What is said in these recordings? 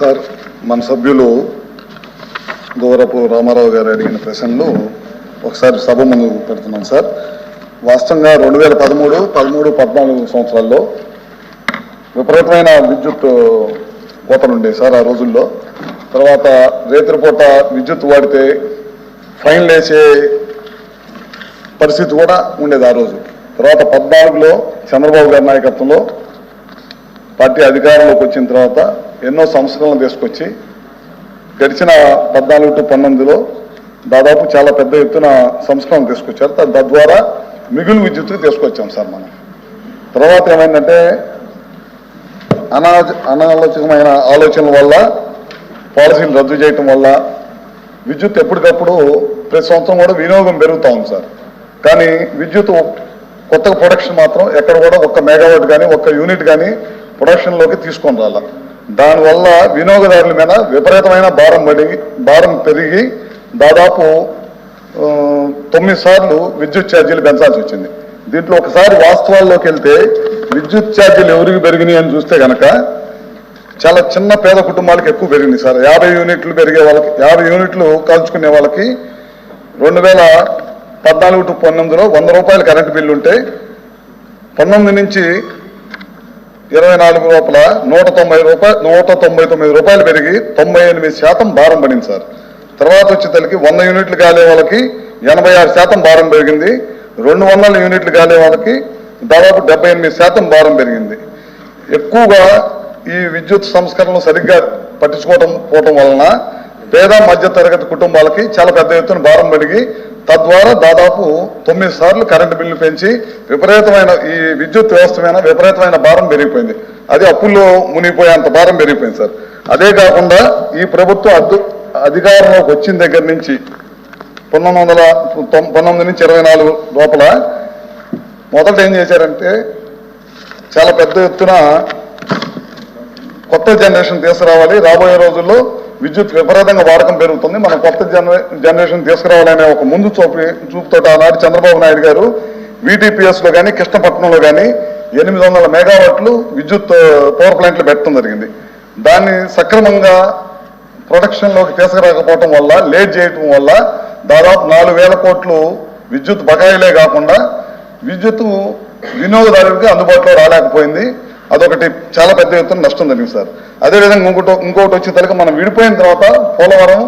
Sir మన సభ్యులు గౌరపు రామారావు గారు అడిగిన ప్రశ్నలు ఒకసారి సభ ముందు పెడుతున్నాం సార్. వాస్తవంగా రెండు వేల పదమూడు పదమూడు పద్నాలుగు సంవత్సరాల్లో విపరీతమైన విద్యుత్ కోతలు ఉండేవి సార్ ఆ రోజుల్లో. తర్వాత రేత్రిపూట విద్యుత్ వాడితే ఫైన్లు వేసే పరిస్థితి కూడా ఉండేది ఆ రోజు. తర్వాత పద్నాలుగులో చంద్రబాబు గారి నాయకత్వంలో పార్టీ అధికారంలోకి వచ్చిన తర్వాత ఎన్నో సంస్కరణలు తీసుకొచ్చి గడిచిన పద్నాలుగు టు పంతొమ్మిదిలో దాదాపు చాలా పెద్ద ఎత్తున సంస్కరణలు తీసుకొచ్చారు. తద్వారా మిగులు విద్యుత్తుకు తీసుకొచ్చాం సార్ మనం. తర్వాత ఏమైందంటే అనా అనాలోచితమైన ఆలోచనల వల్ల పాలసీలు రద్దు చేయటం వల్ల విద్యుత్ ఎప్పటికప్పుడు ప్రతి సంవత్సరం కూడా వినియోగం పెరుగుతూ ఉంది సార్. కానీ విద్యుత్ కొత్త ప్రొడక్షన్ మాత్రం ఎక్కడ కూడా ఒక్క మెగావాట్ కానీ ఒక్క యూనిట్ కానీ ప్రొడక్షన్లోకి తీసుకొని రాలా. దానివల్ల వినియోగదారుల మీద విపరీతమైన భారం పడి భారం పెరిగి దాదాపు తొమ్మిది సార్లు విద్యుత్ ఛార్జీలు పెంచాల్సి వచ్చింది. దీంట్లో ఒకసారి వాస్తవాల్లోకి వెళ్తే విద్యుత్ ఛార్జీలు ఎవరికి పెరిగినాయి అని చూస్తే కనుక చాలా చిన్న పేద కుటుంబాలకు ఎక్కువ పెరిగింది సార్. యాభై యూనిట్లు పెరిగే వాళ్ళకి యాభై యూనిట్లు కాల్చుకునే వాళ్ళకి రెండు వేల పద్నాలుగు టు పంతొమ్మిదిలో వంద రూపాయలు కరెంటు బిల్లు ఉంటే పంతొమ్మిది నుంచి ఇరవై నాలుగు లోపల నూట తొంభై రూపాయలు నూట తొంభై తొమ్మిది రూపాయలు పెరిగి తొంభై ఎనిమిది శాతం భారం పడింది సార్. తర్వాత వచ్చేసరికి వంద యూనిట్లు కాలే వాళ్ళకి ఎనభై ఆరు శాతం భారం పెరిగింది. రెండు వందల యూనిట్లు కాలే వాళ్ళకి దాదాపు డెబ్బై ఎనిమిది శాతం భారం పెరిగింది. ఎక్కువగా ఈ విద్యుత్ సంస్కరణలు సరిగ్గా పట్టించుకోవడం పోవటం వలన పేద మధ్య తరగతి కుటుంబాలకి చాలా పెద్ద ఎత్తున భారం పెరిగి తద్వారా దాదాపు తొమ్మిది సార్లు కరెంటు బిల్లు పెంచి విపరీతమైన ఈ విద్యుత్ వ్యవస్థ మీద విపరీతమైన భారం పెరిగిపోయింది. అది అప్పుల్లో మునిగిపోయేంత భారం పెరిగిపోయింది సార్. అదే కాకుండా ఈ ప్రభుత్వం అద్దు అధికారంలోకి వచ్చిన దగ్గర నుంచి పంతొమ్మిది వందల తొం- పంతొమ్మిది నుంచి ఇరవై నాలుగు లోపల మొదట ఏం చేశారంటే చాలా పెద్ద ఎత్తున కొత్త జనరేషన్ తీసుకురావాలి. రాబోయే రోజుల్లో విద్యుత్ విపరీతంగా వాడకం పెరుగుతుంది. మనం కొత్త జనరే జనరేషన్ తీసుకురావాలనే ఒక ముందు చూపు చూపుతో ఆనాడు చంద్రబాబు నాయుడు గారు వీటీపీఎస్లో కానీ కృష్ణపట్నంలో కానీ ఎనిమిది వందల మెగావాట్లు విద్యుత్ పవర్ ప్లాంట్లు పెట్టడం జరిగింది. దాన్ని సక్రమంగా ప్రొడక్షన్లోకి తీసుకురాకపోవటం వల్ల లేట్ చేయటం వల్ల దాదాపు నాలుగు వేల కోట్లు విద్యుత్ బకాయిలే కాకుండా విద్యుత్ వినియోగదారుడికి అందుబాటులో రాలేకపోయింది. అదొకటి చాలా పెద్ద ఎత్తున నష్టం జరిగింది సార్. అదేవిధంగా ఇంకోటి ఇంకోటి వచ్చే తలక మనం విడిపోయిన తర్వాత పోలవరం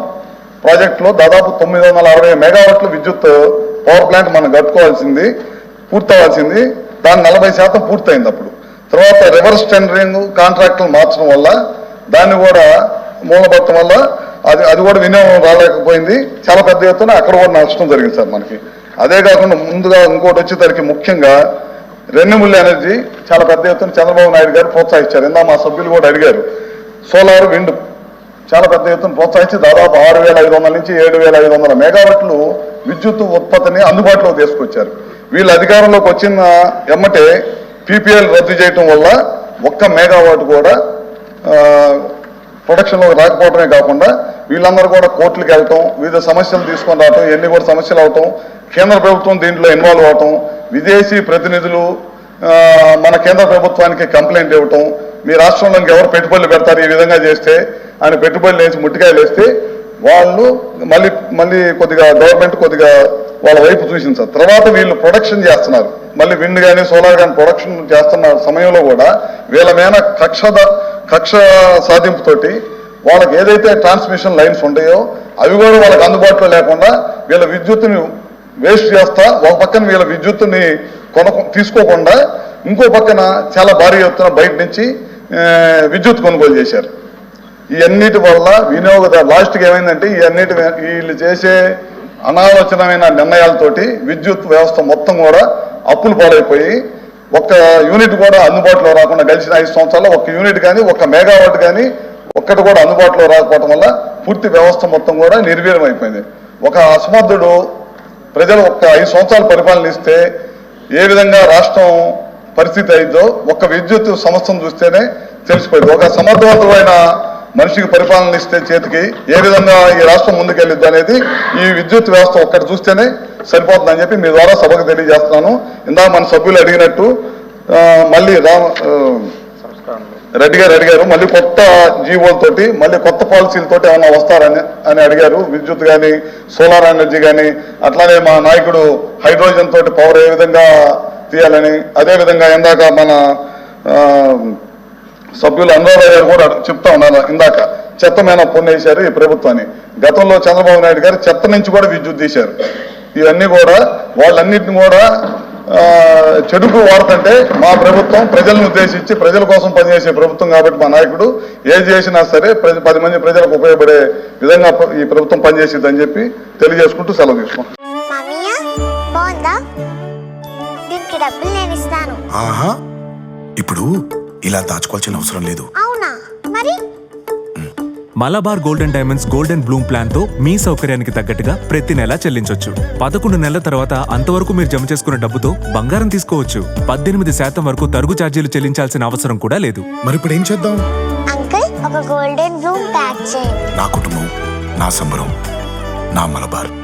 ప్రాజెక్టులో దాదాపు తొమ్మిది వందల అరవై మెగావాట్ల విద్యుత్ పవర్ ప్లాంట్ మనం కట్టుకోవాల్సింది పూర్తవాల్సింది దాని నలభై శాతం పూర్తయింది అప్పుడు. తర్వాత రివర్స్ టెండరింగ్ కాంట్రాక్టులు మార్చడం వల్ల దాన్ని కూడా మూలబట్టం వల్ల అది అది కూడా వినియోగం రాలేకపోయింది. చాలా పెద్ద ఎత్తున అక్కడ కూడా నష్టం జరిగింది సార్ మనకి. అదే కాకుండా ముందుగా ఇంకోటి వచ్చేసరికి ముఖ్యంగా రెన్యూబుల్ ఎనర్జీ చాలా పెద్ద ఎత్తున చంద్రబాబు నాయుడు గారు ప్రోత్సహించారు. ఇందా మా సభ్యులు కూడా అడిగారు సోలార్ విండ్ చాలా పెద్ద ఎత్తున ప్రోత్సహించి దాదాపు ఆరు వేల ఐదు వందల నుంచి ఏడు వేల ఐదు వందల మెగావాట్లు విద్యుత్ ఉత్పత్తిని అందుబాటులో తీసుకొచ్చారు. వీళ్ళు అధికారంలోకి వచ్చిన ఎమ్మటే పీపీఎల్ రద్దు చేయటం వల్ల ఒక్క మెగావాట్ కూడా ఆ, రాకపోవడమే కాకుండా వీళ్ళందరూ కూడా కోర్టులకు వెళ్ళటం వివిధ సమస్యలు తీసుకొని రావటం ఇవన్నీ కూడా సమస్యలు అవటం కేంద్ర ప్రభుత్వం దీంట్లో ఇన్వాల్వ్ అవటం విదేశీ ప్రతినిధులు మన కేంద్ర ప్రభుత్వానికి కంప్లైంట్ ఇవ్వటం మీ రాష్ట్రంలో ఎవరు పెట్టుబడులు పెడతారు ఈ విధంగా చేస్తే ఆయన పెట్టుబడులు వేసి ముట్టికాయలు వేస్తే వాళ్ళు మళ్ళీ మళ్ళీ కొద్దిగా గవర్నమెంట్ కొద్దిగా వాళ్ళ వైపు చూసిన సార్. తర్వాత వీళ్ళు ప్రొడక్షన్ చేస్తున్నారు. మళ్ళీ విండ్ కానీ సోలార్ కానీ ప్రొడక్షన్ చేస్తున్న సమయంలో కూడా వీళ్ళ మీద కక్ష కక్ష సాధింపుతోటి వాళ్ళకి ఏదైతే ట్రాన్స్మిషన్ లైన్స్ ఉంటాయో అవి కూడా వాళ్ళకి అందుబాటులో లేకుండా వీళ్ళ విద్యుత్తుని వేస్ట్ చేస్తా ఒక పక్కన వీళ్ళ విద్యుత్తుని కొన తీసుకోకుండా ఇంకో పక్కన చాలా భారీ ఎత్తున బయట నుంచి విద్యుత్ కొనుగోలు చేశారు. ఇవన్నిటి వల్ల వినియోగదారు లాస్ట్కి ఏమైందంటే ఇవన్నిటి వీళ్ళు చేసే అనాలోచనమైన నిర్ణయాలతోటి విద్యుత్ వ్యవస్థ మొత్తం కూడా అప్పులు పాలైపోయి ఒక్క యూనిట్ కూడా అందుబాటులో రాకుండా గడిచిన ఐదు సంవత్సరాల్లో ఒక్క యూనిట్ కానీ ఒక్క మెగావాట్ కానీ ఒక్కటి కూడా అందుబాటులో రాకపోవడం వల్ల పూర్తి వ్యవస్థ మొత్తం కూడా నిర్వీర్యం అయిపోయింది ఒక అసమర్థుడు ప్రజలు ఒక్క ఐదు సంవత్సరాలు పరిపాలన ఇస్తే ఏ విధంగా రాష్ట్రం పరిస్థితి అయిందో ఒక్క విద్యుత్ సంస్థను చూస్తేనే తెలిసిపోయింది. ఒక సమర్థవంతమైన మనిషికి పరిపాలన ఇస్తే చేతికి ఏ విధంగా ఈ రాష్ట్రం ముందుకెళ్ళిద్ది అనేది ఈ విద్యుత్ వ్యవస్థ ఒక్కటి చూస్తేనే సరిపోతుందని చెప్పి మీ ద్వారా సభకు తెలియజేస్తున్నాను. ఇందాక మన సభ్యులు అడిగినట్టు మళ్ళీ రా రెడ్డి గారు అడిగారు మళ్ళీ కొత్త జీవోలతోటి మళ్ళీ కొత్త పాలసీలతోటి ఏమన్నా వస్తారని అని అడిగారు. విద్యుత్ కానీ సోలార్ ఎనర్జీ కానీ అట్లానే మా నాయకుడు హైడ్రోజన్ తోటి పవర్ ఏ విధంగా తీయాలని అదేవిధంగా ఇందాక మన సభ్యులు అనురాధ గారు కూడా చెప్తా ఉన్నారు ఇందాక. చెత్త మీద పొన్నేశారు ఈ ప్రభుత్వాన్ని. గతంలో చంద్రబాబు నాయుడు గారు చెత్త నుంచి కూడా విద్యుత్ తీశారు. ఇవన్నీ కూడా వాళ్ళన్నిటిని కూడా చెడుకు వాడుతుంటే మా ప్రభుత్వం ప్రజలను ఉద్దేశించి ప్రజల కోసం పనిచేసే ప్రభుత్వం కాబట్టి మా నాయకుడు ఏది చేసినా సరే పది మంది ప్రజలకు ఉపయోగపడే విధంగా ఈ ప్రభుత్వం పనిచేసిద్దని చెప్పి తెలియజేసుకుంటూ సెలవు తీసుకుంటాం మామయ్య బాగుందా? దీనికి డబ్బులు నేను ఇస్తాను. ఆహా ఇప్పుడు ఇలా దాచుకోవాల్సిన అవసరం లేదు. అవునా? మరి? Malabar Golden Diamonds Golden Bloom ప్లాన్తో మీ సౌకర్యానికి తగ్గట్టుగా ప్రతి నెల చెల్లించొచ్చు. పదకొండు నెలల తర్వాత అంతవరకు మీరు జమ చేసుకున్న డబ్బుతో బంగారం తీసుకోవచ్చు. పద్దెనిమిది శాతం వరకు తరుగు ఛార్జీలు చెల్లించాల్సిన అవసరం కూడా లేదు. మరి ఇప్పుడు ఏం చేద్దాం? అంకుల్ ఒక గోల్డెన్ బ్లూమ్ ప్యాక్ చేయండి. నా కుటుంబం నా సంబరం నా మలబార్.